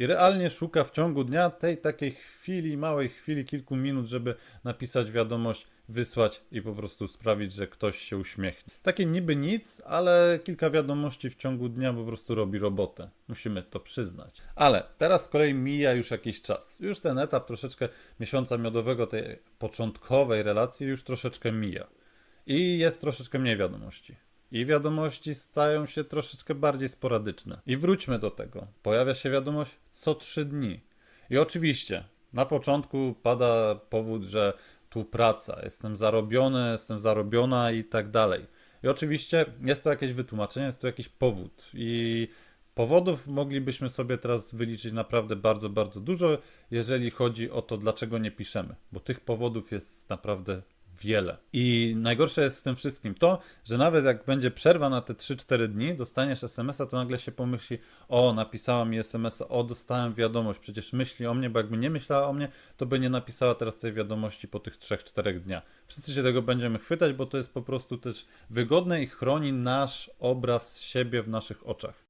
I realnie szuka w ciągu dnia tej takiej chwili, małej chwili, kilku minut, żeby napisać wiadomość, wysłać i po prostu sprawić, że ktoś się uśmiechnie. Takie niby nic, ale kilka wiadomości w ciągu dnia po prostu robi robotę. Musimy to przyznać. Ale teraz z kolei mija już jakiś czas. Już ten etap troszeczkę miesiąca miodowego, tej początkowej relacji już troszeczkę mija. I jest troszeczkę mniej wiadomości. I wiadomości stają się troszeczkę bardziej sporadyczne. I wróćmy do tego. Pojawia się wiadomość co trzy dni. I oczywiście na początku pada powód, że tu praca, jestem zarobiony, jestem zarobiona i tak dalej. I oczywiście jest to jakieś wytłumaczenie, jest to jakiś powód. I powodów moglibyśmy sobie teraz wyliczyć naprawdę bardzo, bardzo dużo, jeżeli chodzi o to, dlaczego nie piszemy, bo tych powodów jest naprawdę wiele. I najgorsze jest w tym wszystkim to, że nawet jak będzie przerwa na te 3-4 dni, dostaniesz SMS-a, to nagle się pomyśli, o, napisała mi SMS-a, o, dostałem wiadomość, przecież myśli o mnie, bo jakby nie myślała o mnie, to by nie napisała teraz tej wiadomości po tych 3-4 dniach. Wszyscy się tego będziemy chwytać, bo to jest po prostu też wygodne i chroni nasz obraz siebie w naszych oczach.